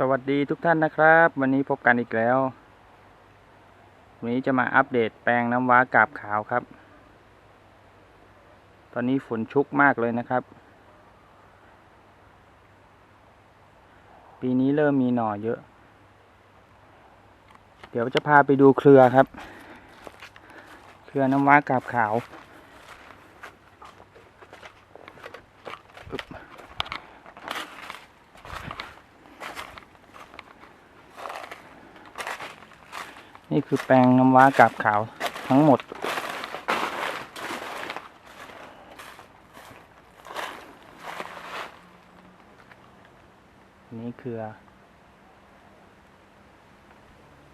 สวัสดีทุกท่านนะครับ วันนี้พบกันอีกแล้ว วันนี้จะมาอัปเดตแปลงน้ำว้ากาบขาวครับ ตอนนี้ฝนชุกมากเลยนะครับ ปีนี้เริ่มมีหน่อเยอะ เดี๋ยวจะพาไปดูเครือครับ เครือน้ำว้ากาบขาว นี่คือแปลงน้ำว้ากาบขาวทั้งหมด นี่เครือ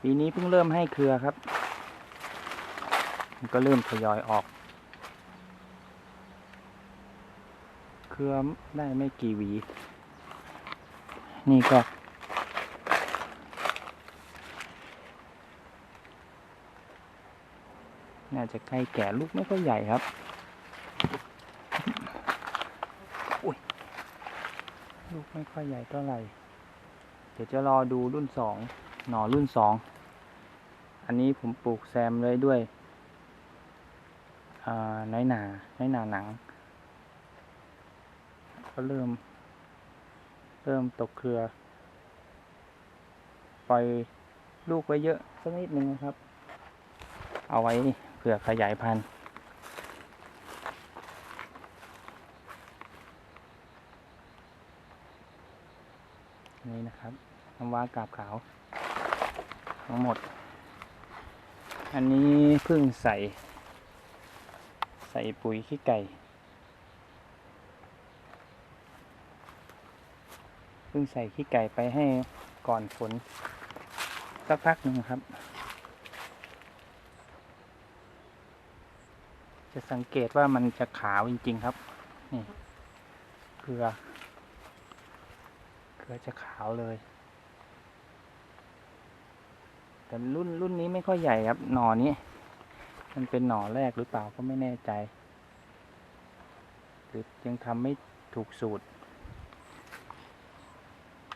ปีนี้เพิ่งเริ่มให้เครือครับ มันก็เริ่มทยอยออก เครือได้ไม่กี่หวี นี่ก็ น่าจะใกล้แก่ลูกไม่ค่อยใหญ่ครับอุ้ยลูกไม่ค่อยใหญ่เท่าไหร่ เดี๋ยวจะรอดูรุ่นสองหน่อรุ่นสองอันนี้ผมปลูกแซมเลยด้วยน้อยหนาน้อยหนาหนัง ก็เริ่ม เริ่มตกเครือ ปล่อยลูกไว้เยอะสักนิดนึงนะครับ เอาไว้ เผื่อขยายพันธุ์นี่นะครับน้ำว้ากาบขาว ทั้งหมด อันนี้เพิ่งใส่ ใส่ปุ๋ยขี้ไก่เพิ่งใส่ขี้ไก่ไปให้ก่อนฝนสักพักหนึ่งครับ จะสังเกตว่ามันจะขาวจริง ๆ ครับ นี่ เกลือ เกลือจะขาวเลย แต่รุ่นรุ่นนี้ไม่ค่อยใหญ่ครับ หน่อนี้ มันเป็นหน่อแรกหรือเปล่าก็ไม่แน่ใจ หรือยังทำไม่ถูกสูตร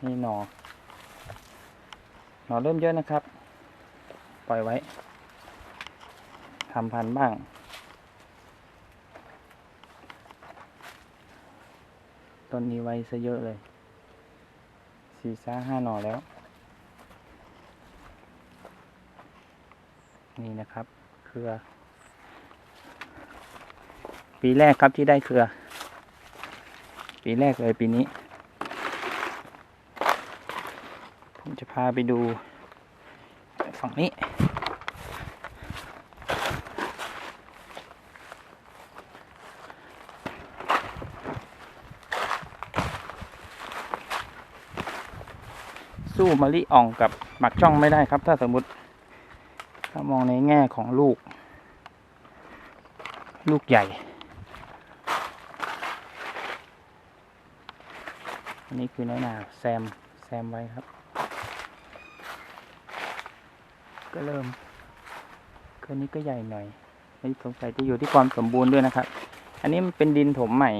นี่หน่อ หน่อเริ่มเยอะนะครับ ปล่อยไว้ทำพันธุ์บ้าง ต้นนี้ไว้ซะเยอะเลยสี่ซ่าห้าหน่อแล้ว นี่นะครับ เครือ ปีแรกครับที่ได้เครือ ปีแรกเลยปีนี้ ผมจะพาไปดูฝั่งนี้ สู้มะลิอ่องกับหมักช่องไม่ได้ครับ ถ้าสมมติ ถ้ามองในแง่ของลูก ลูกใหญ่อันนี้คือน้อยหนาแซม แซมไว้ครับ ก็เริ่มคืนนี้ก็ใหญ่หน่อยไม่สงสัยจะอยู่ที่ความสมบูรณ์ด้วยนะครับ อันนี้มันเป็นดินถมใหม่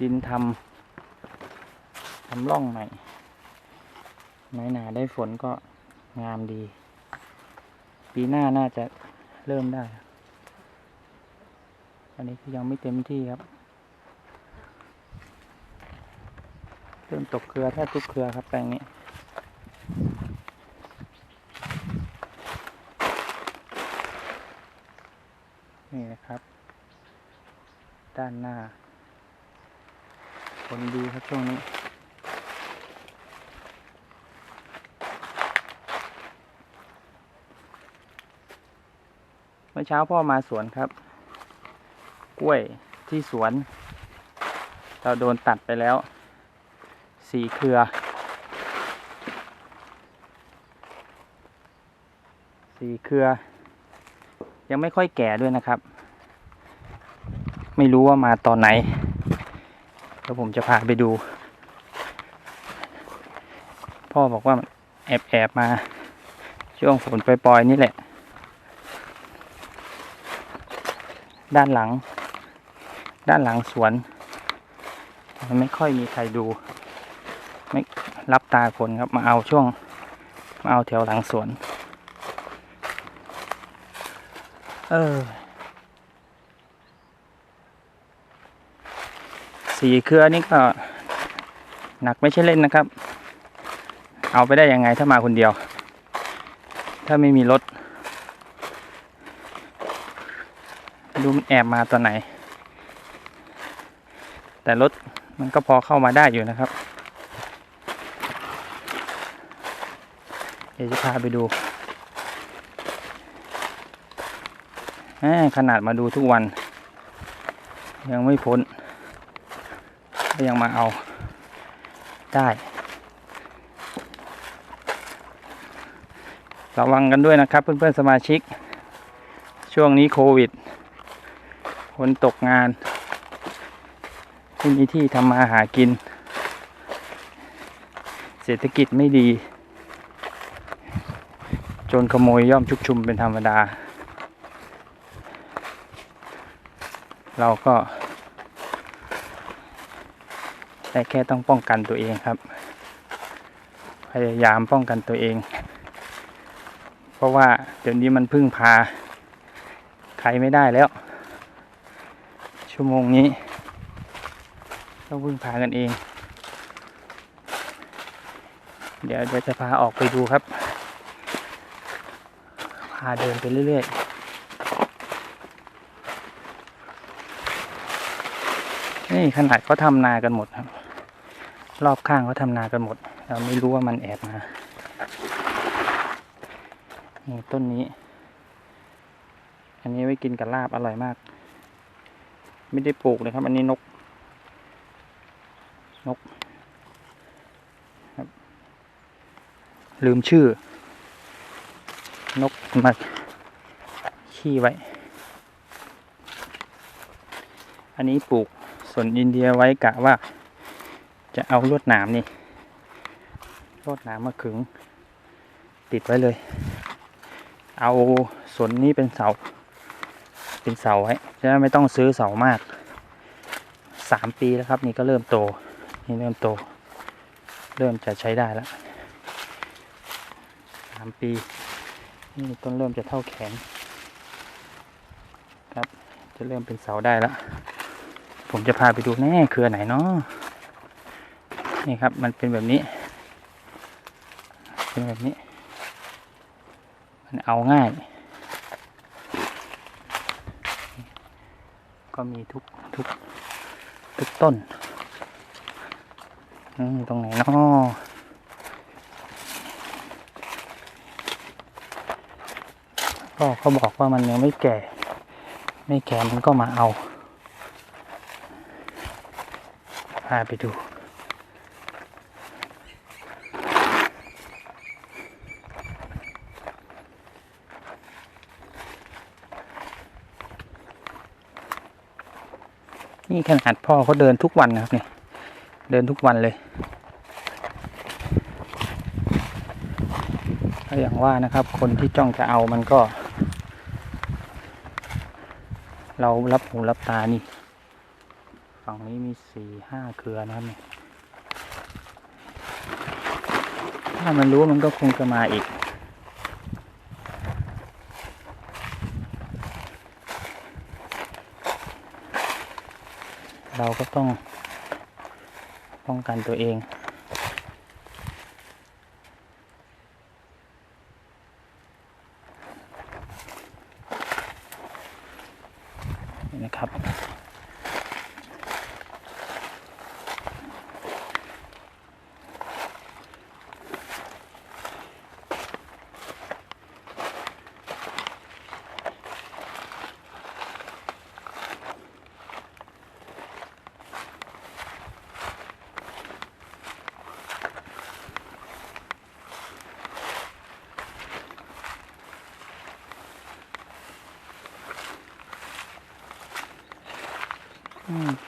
ดินทำทำร่องใหม่ น้หนาได้ฝนก็งามดี ปีหน้าน่าจะเริ่มได้ อันนี้คือยังไม่เต็มที่ครับ เริ่มตกเครือแทบทุกเครือครับแปลงนี้นี่นะครับ ด้านหน้า ผลดีครับช่วงนี้ มื่อเช้าพ่อมาสวนครับ กล้วยที่สวน เราโดนตัดไปแล้วสี่เครือสี่เครือ ยังไม่ค่อยแก่ด้วยนะครับ ไม่รู้ว่ามาตอนไหนเดี๋ยวผมจะพาไปดู พ่อบอกว่าแอบแอบมาช่วงฝนปล่อยๆนี่แหละ ด้านหลัง ด้านหลังสวน มันไม่ค่อยมีใครดู ไม่รับตาคนครับมาเอาช่วง มาเอาแถวหลังสวน เออสีเครือนี่ก็หนักไม่ใช่เล่นนะครับ เอาไปได้ยังไงถ้ามาคนเดียว ถ้าไม่มีรถ ดูมันแอบมาตอนไหน แต่รถมันก็พอเข้ามาได้อยู่นะครับ เดี๋ยวจะพาไปดู ขนาดมาดูทุกวัน ยังไม่พ้นก็ยังมาเอาได้ระวังกันด้วยนะครับเพื่อนๆสมาชิก ช่วงนี้โควิด คนตกงานไม่มีที่ทำมาหากิน เศรษฐกิจไม่ดีจรขโมยย่อมชุกชุมเป็นธรรมดา เราก็ได้แค่ต้องป้องกันตัวเองครับ พยายามป้องกันตัวเอง เพราะว่าเดี๋ยวนี้มันพึ่งพา ใครไม่ได้แล้ว ชั่วโมงนี้ ต้องพึ่งพากันเอง เดี๋ยวเดี๋ยวจะพาออกไปดูครับ พาเดินไปเรื่อยๆ นี่ขนาดเขาทำนากันหมดครับ รอบข้างเขาทำนากันหมด เราไม่รู้ว่ามันแอบมานี่ต้นนี้ อันนี้ไว้กินกับลาบอร่อยมาก ไม่ได้ปลูกเลยครับ อันนี้นก นกครับ ลืมชื่อ นกมาขี้ไว้ อันนี้ปลูกสวนอินเดียไว้กะว่า จะเอาลวดหนามนี่ลวดหนามมาขึง ติดไว้เลย เอาสวนนี้เป็นเสา เป็นเสาไว้ จะได้ไม่ต้องซื้อเสามากสามปีแล้วครับ นี่ก็เริ่มโต นี่เริ่มโต เริ่มจะใช้ได้แล้วสามปี นี่ต้นเริ่มจะเท่าแขนครับ จะเริ่มเป็นเสาได้แล้ว ผมจะพาไปดูแน่เครือไหนเนาะนี่ครับ มันเป็นแบบนี้ เป็นแบบนี้ มันเอาง่าย ก็มีทุกทุกทุกต้นอืมตรงไหนเนาะก็เขาบอกว่ามันยังไม่แก่ ไม่แก่มันก็มาเอาพาไปดู นี่ขนาดพ่อเขาเดินทุกวันนะครับเนี่ย เดินทุกวันเลยก็อย่างว่านะครับ คนที่จ้องจะเอามันก็ เรารับหูรับตานี่ ฝั่งนี้มีสี่ห้าเครือนะครับเนี่ย ถ้ามันรู้มันก็คงจะมาอีก เรา ก็ต้องป้องกันตัวเองนี่นะครับ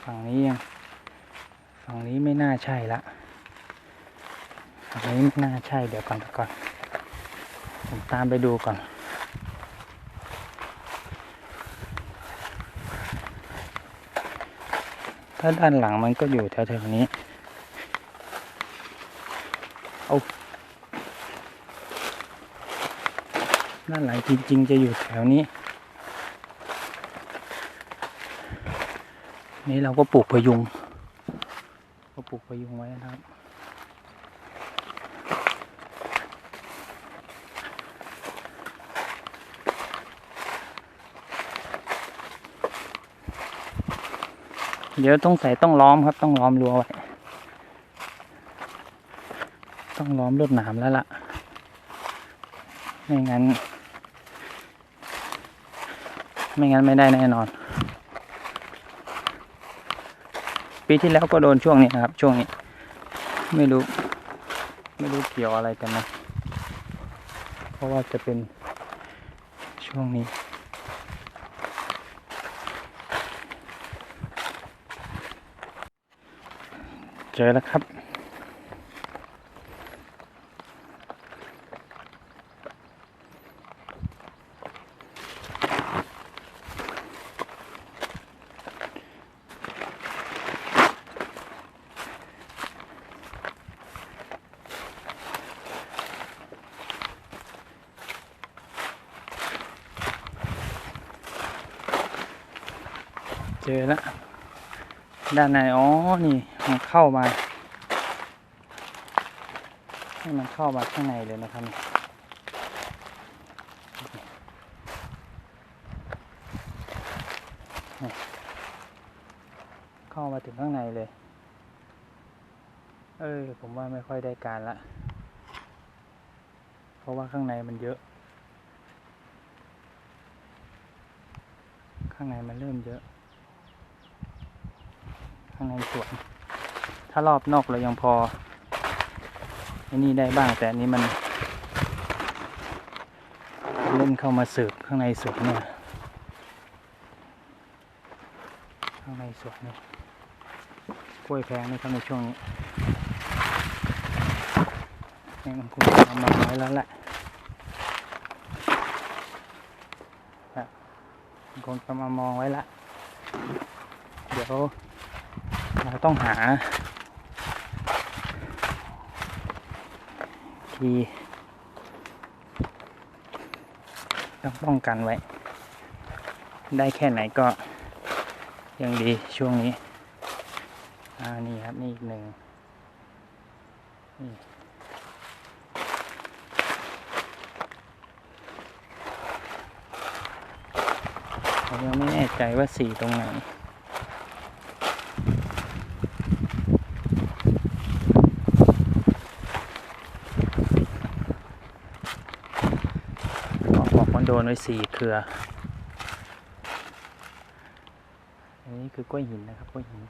ฝั่งนี้ยังฝั่งนี้ไม่น่าใช่ละฝั่งนี้ไม่น่าใช่เดี๋ยวก่อนก่อน ผมตามไปดูก่อนถ้าด้านหลังมันก็อยู่แถวๆนี้เอาด้านหลังจริงๆจะอยู่แถวนี้ นี่เราก็ปลูกพยุง ก็ปลูกพยุงไว้นะครับ เดี๋ยวต้องใส่ต้องล้อมครับ ต้องล้อมรั้วไว้ต้องล้อมรวดหนามแล้วล่ะ ไม่งั้น ไม่งั้นไม่ได้แน่นอน ปีที่แล้วก็โดนช่วงนี้นะครับ ช่วงนี้ ไม่รู้ ไม่รู้เกี่ยวอะไรกันนะ เพราะว่าจะเป็นช่วงนี้เจอแล้วครับ เจอแล้วด้านในอ๋อ นี่มันเข้ามาให้มันเข้ามาข้างในเลยนะครับเข้ามาถึงข้างในเลย เออผมว่าไม่ค่อยได้การละ เพราะว่าข้างในมันเยอะ ข้างในมันเริ่มเยอะ ข้างในสวน ถ้ารอบนอกเรายังพอไอ้นี่ได้บ้างแต่อันนี้มัน เล่นเข้ามาสืบข้างในสวนเนี่ยข้างในสวนเนี่ยกล้วยแพงนะครับในช่วงนี้นี่มันคงจะเอามาน้อยแล้วแหละคงจะมามองไว้ละ เดี๋ยว เราต้องหา ทีต้องป้องกันไว้ ได้แค่ไหนก็ยังดีช่วงนี้ อ่า นี่ครับ นี่อีกหนึ่งนี่ผมยังไม่แน่ใจว่าสีตรงไหน ออกบอกมั นโดนไว้สี่เครือ อันนี้คือกล้วยหินนะครับกล้วยหิน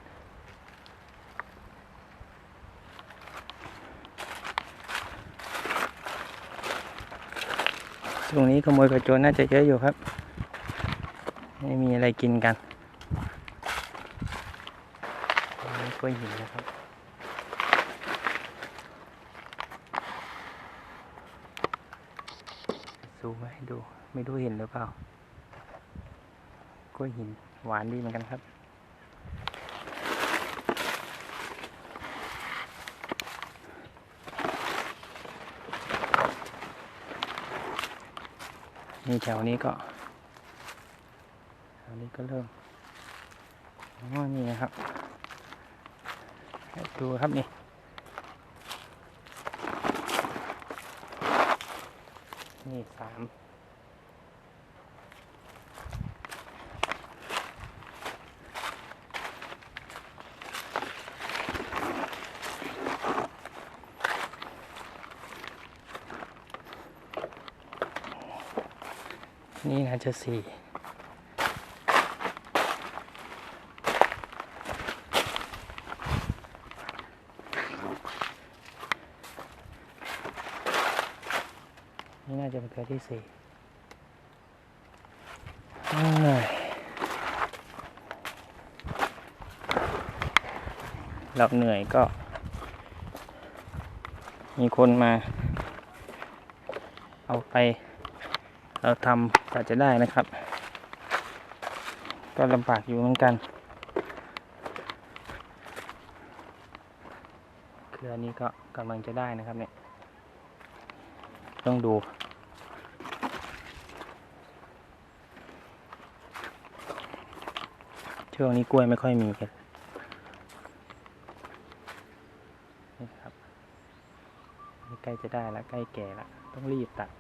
ช่วงนี้ขโมยกระโจนน่าจะเยอะอยู่ครับ ไม่มีอะไรกินกันนกล้วยหินนะครับซูมไว้ให้ดู ไม่รู้เห็นหรือเปล่ากล้วยหินหวานดีเหมือนกันครับ นี่แถวนี้ก็แถวนี้ก็เริ่มอ๋อนี่นะครับ ดูครับนี่นี่สาม นี่น่าจะสี่นี่น่าจะเป็นเครือที่สี่เอ้ยเราเหนื่อยก็ มีคนมา เอาไป เราทำกว่าจะได้นะครับ ก็ลำบากอยู่เหมือนกันเครือนี้ก็กำลังจะได้นะครับเนี่ย ต้องดูช่วงนี้กล้วยไม่ค่อยมีกันนี่ครับใกล้จะได้แล้วใกล้แก่แล้วต้องรีบตัด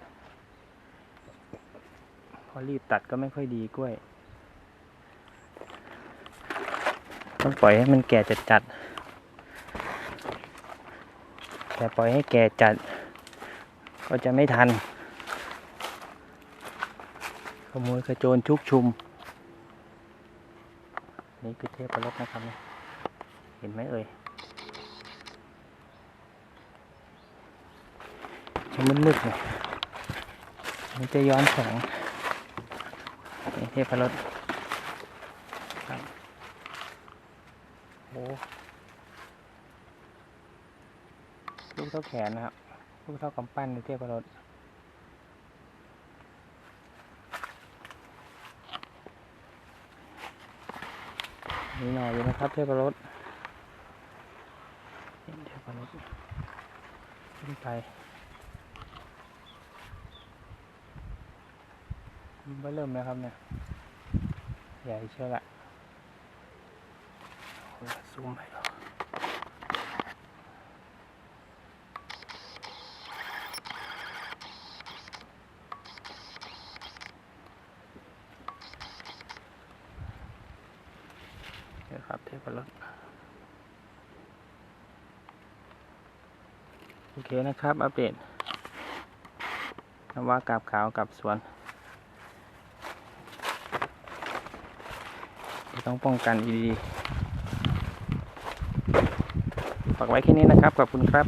อรีบตัดก็ไม่ค่อยดีกล้วย ต้องปล่อยให้มันแก่จัดจัดแต่ปล่อยให้แก่จัด ก็จะไม่ทัน ขโมยขโจรชุกชุม นี่คือเทพรสนะครับเนี่ยเห็นไหมเอ่ยจะมืดๆหน่ยมันจะย้อนแสง เทพรสครับโอ้ลูกเท่าแขนนะครับ ลูกเท่ากำปั้นในเทพรสมีหน่อยอยู่นะครับ เทพรสเห็นเทพรสขึ้นไป มันเริ่มแล้วครับเนี่ย ใหญ่เชียวละซูมให้ดูนี่ครับเทพรสโอเคนะครับ อัปเดตนว่ากาบขาวกับสวน ต้องป้องกันดีๆฝากไว้แค่นี้นะครับ ขอบคุณครับ